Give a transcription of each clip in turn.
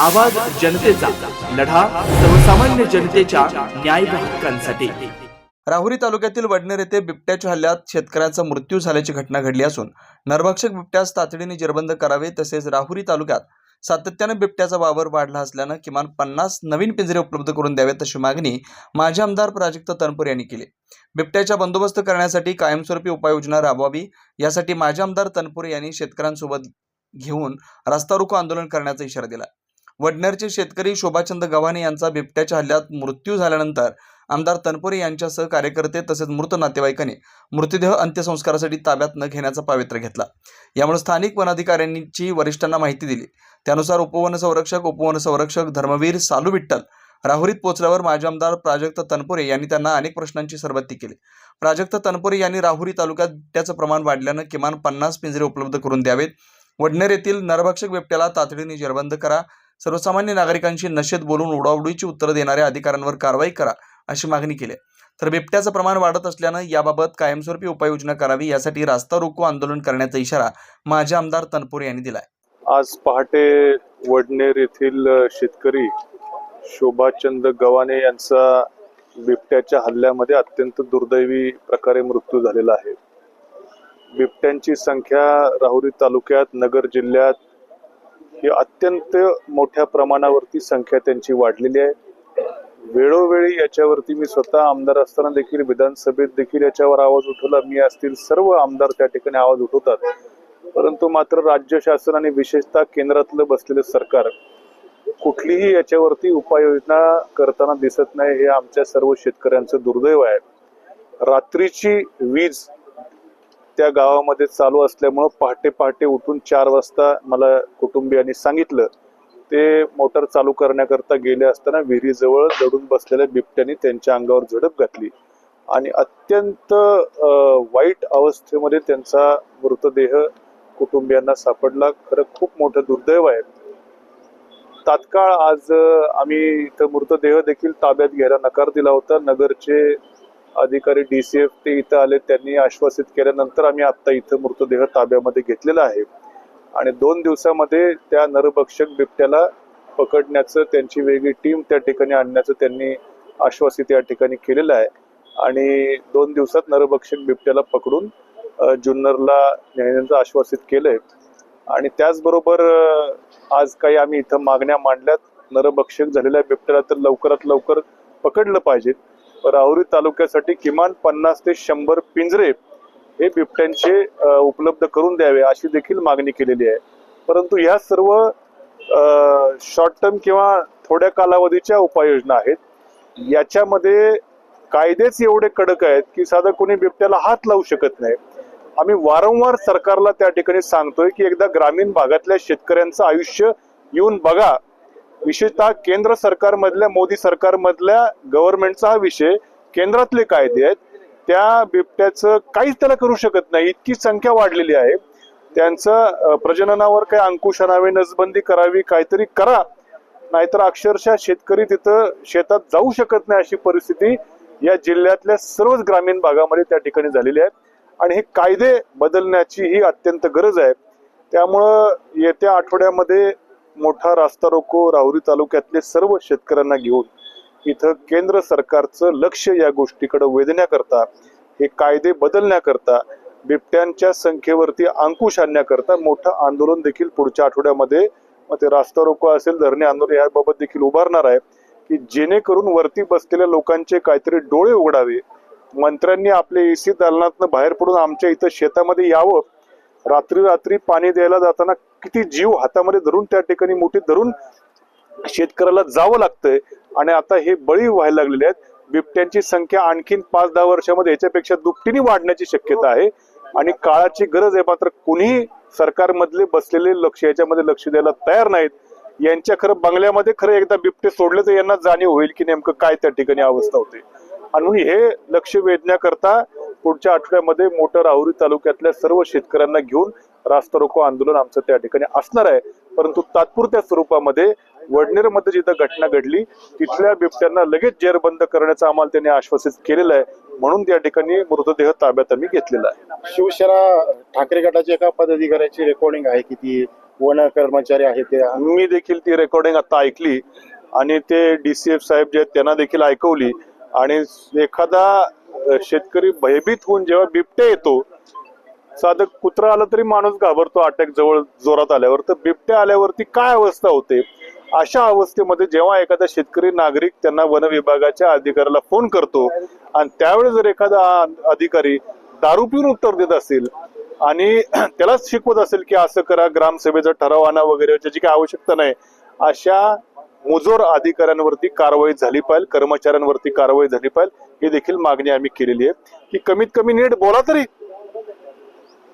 आवाज जनतेचा लढा सर्वसामान्य जनतेच्या न्याय हक्कांसाठी. राहुरी तालुक्यातील वडनेर येथे बिबट्याच्या हल्ल्यात शेतकऱ्याचा मृत्यू झाल्याची घटना घडली असून नरभक्षक बिबट्यास तातडीने जेरबंद करावे तसेच राहुरी तालुक्यात सातत्याने बिबट्याचा वावर वाढला असल्यानं किमान पन्नास नवीन पिंजरे उपलब्ध करून द्यावेत अशी मागणी माजी आमदार प्राजक्त तनपूर यांनी केली. बिबट्याचा बंदोबस्त करण्यासाठी कायमस्वरूपी उपाययोजना राबवावी यासाठी माजी आमदार तनपूर यांनी शेतकऱ्यांसोबत घेऊन रस्ता रोको आंदोलन करण्याचा इशारा दिला. वडनेरचे शेतकरी शोभाचंद गव्हाणे यांचा बिबट्याच्या हल्ल्यात मृत्यू झाल्यानंतर आमदार तनपुरे यांच्यासह कार्यकर्ते तसेच मृत नातेवाईकांनी मृतदेह अंत्यसंस्कारासाठी ताब्यात न घेण्याचा पावित्र्य घेतला. यामुळे स्थानिक वनाधिकाऱ्यांची वरिष्ठांना माहिती दिली. त्यानुसार उपवन संरक्षक उपवन संरक्षक धर्मवीर सालू विठ्ठल राहुरीत पोचल्यावर माजी आमदार प्राजक्त तनपुरे यांनी त्यांना अनेक प्रश्नांची सरबत्ती केली. प्राजक्त तनपुरे यांनी राहुरी तालुक्यात बिबट्याचं प्रमाण वाढल्यानं किमान पन्नास पिंजरे उपलब्ध करून द्यावेत. वडनेर येथील नरभक्षक बिबट्याला तातडीने जेरबंद करा. सर्वसामान्य नागरिकांशी नशेत बोलून उडावडीची उत्तरं देणाऱ्या अधिकाऱ्यांवर कारवाई करा अशी मागणी केली तर बिबट्याचं प्रमाण वाढत असल्यानं याबाबत कायमस्वरूपी उपाययोजना करावी यासाठी रास्ता रोको आंदोलन करण्याचा इशारा माजी आमदार तनपुरे यांनी दिलाय. आज पहाटे वडनेर येथील शेतकरी शोभाचंद गव्हाणे यांचा बिबट्याच्या हल्ल्यामध्ये अत्यंत दुर्दैवी प्रकारे मृत्यू झालेला आहे. बिबट्यांची संख्या राहुरी तालुक्यात नगर जिल्ह्यात ही अत्यंत मोठ्या प्रमाणावरती संख्या त्यांची वाढलेली आहे. वेळोवेळी याच्यावरती मी स्वतः आमदार असताना देखील विधानसभेत देखील याच्यावर आवाज उठवला. मी असतील सर्व आमदार त्या ठिकाणी आवाज उठवतात. परंतु मात्र राज्य शासन आणि विशेषतः केंद्रातलं बसलेलं सरकार कुठलीही याच्यावरती उपाययोजना करताना दिसत नाही हे आमच्या सर्व शेतकऱ्यांचं दुर्दैव आहे. रात्रीची वीज त्या गावामध्ये चालू असल्यामुळं पहाटे पहाटे उठून चार वाजता मला कुटुंबियांनी सांगितलं ते मोटर चालू करण्याकरता गेले असताना विहिरीजवळ दडून बसलेल्या बिबट्याने त्यांच्या अंगावर झडप घातली. आणि अत्यंत वाईट अवस्थेमध्ये त्यांचा मृतदेह कुटुंबियांना सापडला. खरं खूप मोठं दुर्दैव आहे. तात्काळ आज आम्ही इथं मृतदेह देखील ताब्यात घ्यायला नकार दिला होता. नगरचे अधिकारी डी सी एफ ते इथं आले त्यांनी आश्वासित केल्यानंतर आम्ही आत्ता इथं मृतदेह ताब्यामध्ये घेतलेला आहे. आणि दोन दिवसामध्ये त्या नरभक्षक बिबट्याला पकडण्याचं त्यांची वेगळी टीम त्या ठिकाणी आणण्याचं त्यांनी आश्वासित या ठिकाणी केलेलं आहे. आणि दोन दिवसात नरभक्षक बिबट्याला पकडून जुन्नरला नेण्याचं आश्वासित केलंय. आणि त्याचबरोबर आज काही आम्ही इथं मागण्या मांडल्यात नरभक्षक झालेल्या बिबट्याला तर लवकरात लवकर पकडलं पाहिजे. राहुरी तालुक्यासाठी किमान पन्नास ते शंभर पिंजरे हे बिबट्यांचे उपलब्ध करून द्यावे अशी देखील मागणी केलेली आहे. परंतु ह्या सर्व शॉर्ट टर्म किंवा थोड्या कालावधीच्या उपाययोजना आहेत. याच्यामध्ये कायदेच एवढे कडक आहेत की साधं कोणी बिबट्याला हात लावू शकत नाही. आम्ही वारंवार सरकारला त्या ठिकाणी सांगतोय की एकदा ग्रामीण भागातल्या शेतकऱ्यांचं आयुष्य येऊन बघा. विशेषतः केंद्र सरकारमधल्या मोदी सरकारमधल्या गव्हर्नमेंटचा हा विषय केंद्रातले कायदे आहेत त्या बिबट्याचं काहीच त्याला करू शकत नाही. इतकी संख्या वाढलेली आहे. त्यांचं प्रजननावर काही अंकुश आणावे नसबंदी करावी काहीतरी करा. नाहीतर अक्षरशः शेतकरी तिथं शेतात जाऊ शकत नाही अशी परिस्थिती या जिल्ह्यातल्या सर्वच ग्रामीण भागामध्ये त्या ठिकाणी झालेली आहे. आणि हे कायदे बदलण्याची ही अत्यंत गरज आहे. त्यामुळं येत्या आठवड्यामध्ये मोठा रास्ता रोको राहुरी तालुक्यातले सर्व शेतकऱ्यांना घेऊन इथं केंद्र सरकारचं लक्ष या गोष्टीकडे वेधण्याकरता हे कायदे बदलण्याकरता बिबट्यांच्या संख्येवरती अंकुश आणण्याकरता मोठं आंदोलन देखील पुढच्या आठवड्यामध्ये मग ते रास्ता रोको असेल धरणे आंदोलन याबाबत देखील उभारणार आहे की जेणेकरून वरती बसलेल्या लोकांचे काहीतरी डोळे उघडावे. मंत्र्यांनी आपले एसी दालनातनं बाहेर पडून आमच्या इथं शेतामध्ये यावं रात्री रात्री पाणी द्यायला जाताना किती जीव हातामध्ये धरून त्या ठिकाणी मोठी धरून शेतकऱ्याला जावं लागतंय. आणि आता हे बळी व्हायला लागलेले आहेत. बिबट्यांची संख्या आणखीन पाच दहा वर्षामध्ये याच्यापेक्षा दुपटीने वाढण्याची शक्यता आहे. आणि काळाची गरज आहे. मात्र कुणीही सरकारमधले बसलेले लक्ष याच्यामध्ये लक्ष द्यायला तयार नाहीत. यांच्या खरं बंगल्यामध्ये खरं एकदा बिबटे सोडले तर यांना जाणीव होईल की नेमकं काय त्या ठिकाणी अवस्था होते. आणि हे लक्ष वेधण्याकरता पुढच्या आठवड्यामध्ये मोठं राहुरी तालुक्यातल्या सर्व शेतकऱ्यांना घेऊन रास्ता रोको आंदोलन आमचं त्या ठिकाणी असणार आहे. परंतु तात्पुरत्या स्वरूपामध्ये वडनेरमध्ये जिथं घटना घडली तिथल्या बिबट्यांना लगेच जेरबंद करण्याचं आम्हाला त्यांनी आश्वासित केलेलं आहे. म्हणून त्या ठिकाणी मृतदेह ताब्यात आम्ही घेतलेला आहे. शिवसेना ठाकरे गटाच्या एका पदाधिकाऱ्याची रेकॉर्डिंग आहे की ती वन कर्मचारी आहेत ते. मी देखील ती रेकॉर्डिंग आता ऐकली आणि ते डीसीएफ साहेब जे आहेत त्यांना देखील ऐकवली. आणि एखादा शेतकरी भयभीत होऊन जेव्हा बिबट्या येतो साधं कुत्रा आलं तरी माणूस घाबरतो अटॅक जवळ जोरात आल्यावर. तर बिबट्या आल्यावरती काय अवस्था होते? अशा अवस्थेमध्ये जेव्हा एखादा शेतकरी नागरिक त्यांना वन विभागाच्या अधिकाऱ्याला फोन करतो आणि त्यावेळेस जर एखादा अधिकारी दारू पिऊन उत्तर देत असेल आणि त्यालाच शिकवत असेल की असं करा ग्रामसभेचा ठराव आणा वगैरे ज्याची काही आवश्यकता नाही अशा मुजोर अधिकाऱ्यांवरती कारवाई झाली पाहिजे कर्मचाऱ्यांवरती कारवाई झाली पाहिजे. ही देखील मागणी आम्ही केलेली आहे की कमीत कमी नीट बोला तरी.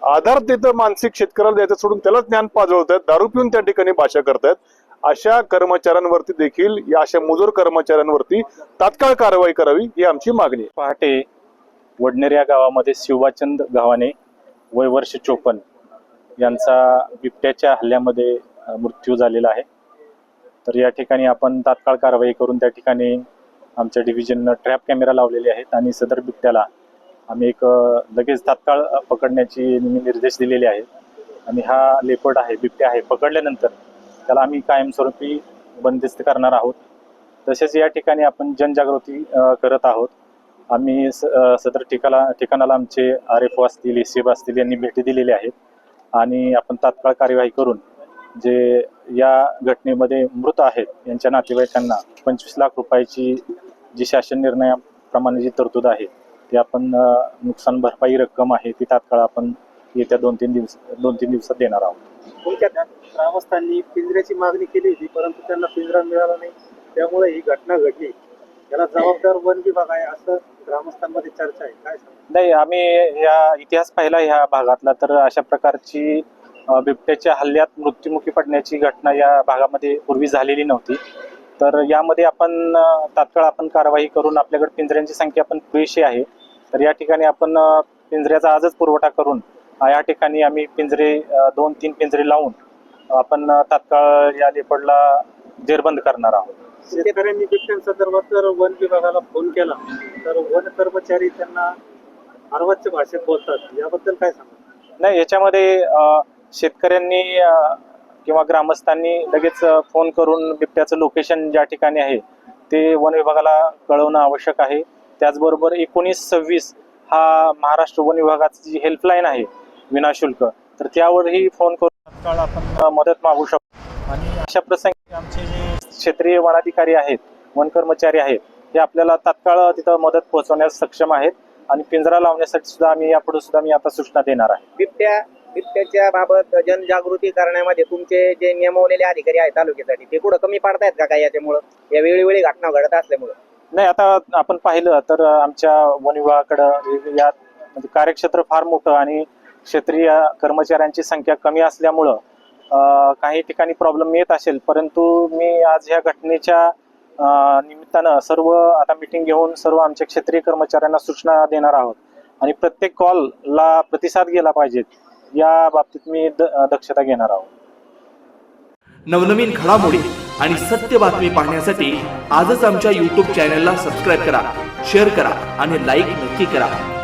आधार देतं मानसिक शेतकऱ्याला द्यायचं सोडून त्याला ज्ञान पाजवत दारू पिऊन त्या ठिकाणी भाषा करतायत. अशा कर्मचाऱ्यांवरती देखील या अशा मुजोर कर्मचाऱ्यांवरती तात्काळ कारवाई करावी ही आमची मागणी आहे. पहाटे वडनेर या गावामध्ये शिवाचंद गावाने वय वर्ष चोपन्न यांचा बिबट्याच्या हल्ल्यामध्ये मृत्यू झालेला आहे. तर या ठिकाणी आपण तात्काळ कारवाई करून त्या ठिकाणी आमच्या डिव्हिजननं ट्रॅप कॅमेरा लावलेले आहेत आणि सदर बिबट्याला आम्ही एक लगेच तात्काळ पकडण्याची निर्देश दिलेले आहेत. आणि हा लेपर्ड आहे बिबट्या आहे पकडल्यानंतर त्याला आम्ही कायमस्वरूपी बंदिस्त करणार आहोत. तसेच या ठिकाणी आपण जनजागृती करत आहोत. आम्ही स- सदर ठिकाणा ठिकाणाला आमचे आर एफ ओ असतील एसीएफ असतील यांनी भेटी दिलेली आहेत. आणि आपण तात्काळ कार्यवाही करून जे या घटनेमध्ये मृत आहेत यांच्या नातेवाईकांना पंचवीस लाख रुपयाची जी शासन निर्णयाप्रमाणे जी तरतूद आहे ती आपण नुकसान भरपाई रक्कम आहे ती तात्काळ आपण येत्या दोन तीन दिवस दोन तीन दिवसात देणार आहोत. ग्रामस्थांनी पिंजऱ्याची मागणी केली होती परंतु त्यांना पिंजरा मिळाला नाही त्यामुळे ही घटना घडली. याला जबाबदार वन विभाग आहे असं ग्रामस्थांमध्ये चर्चा आहे. काय नाही आम्ही या इतिहास पाहिला ह्या भागातला तर अशा प्रकारची बिबट्याच्या हल्ल्यात मृत्युमुखी पडण्याची घटना या भागामध्ये पूर्वी झालेली नव्हती. तर यामध्ये आपण तात्काळ आपण कारवाई करून आपल्याकडे पिंजऱ्यांची संख्या पण पुरेशी आहे. तर या ठिकाणी आपण पिंजऱ्याचा आजच पुरवठा करून या ठिकाणी आम्ही पिंजरे दोन तीन पिंजरे लावून आपण तात्काळ या लेपडला जेरबंद करणार आहोत. शेतकऱ्यांनी बिबट्यांसंदर्भात जर वन विभागाला फोन केला तर वन कर्मचारी त्यांना अर्वाच्य भाषेत बोलतात. याबद्दल काय सांगा नाही याच्यामध्ये शेतकऱ्यांनी किंवा ग्रामस्थांनी लगेच फोन करून बिबट्याचं लोकेशन ज्या ठिकाणी आहे ते वन विभागाला कळवणं आवश्यक आहे. त्याचबरोबर एकोणीस सव्वीस हा महाराष्ट्र वन विभागाची जी हेल्पलाईन आहे विनाशुल्क तर त्यावरही फोन करून तत्काळ आपण मदत मागू शकतो. आणि अशा प्रसंगी आमचे जे क्षेत्रीय वनाधिकारी आहेत वन कर्मचारी आहेत हे आपल्याला तात्काळ तिथं मदत पोहोचवण्यास सक्षम आहेत. आणि पिंजरा लावण्यासाठी सुद्धा आम्ही यापुढे सुद्धा मी आता सूचना देणार आहे. बिबट्या बिबट्याच्या बाबत जनजागृती करण्यामध्ये तुमचे जे नेमवलेले अधिकारी आहेत तालुक्यासाठी ते कुठं कमी पडतायत का काय याच्यामुळं? या वेळोवेळी घटना घडत असल्यामुळं? नाही आता आपण पाहिलं तर आमच्या वन विभागाकडं या म्हणजे कार्यक्षेत्र फार मोठं आणि क्षेत्रीय कर्मचाऱ्यांची संख्या कमी असल्यामुळं काही ठिकाणी प्रॉब्लेम येत असेल परंतु मी आज ह्या घटनेच्या निमित्तानं सर्व आता मिटिंग घेऊन सर्व आमच्या क्षेत्रीय कर्मचाऱ्यांना सूचना देणार आहोत. आणि प्रत्येक कॉलला प्रतिसाद गेला पाहिजेत. या बाबतीत मी द- दक्षता घेणार आहोत. नवनवीन घडामोडी आणि सत्य बातमी पाहण्यासाठी आजच आमच्या यूट्यूब चॅनलला सबस्क्राईब करा शेअर करा आणि लाईक नक्की करा.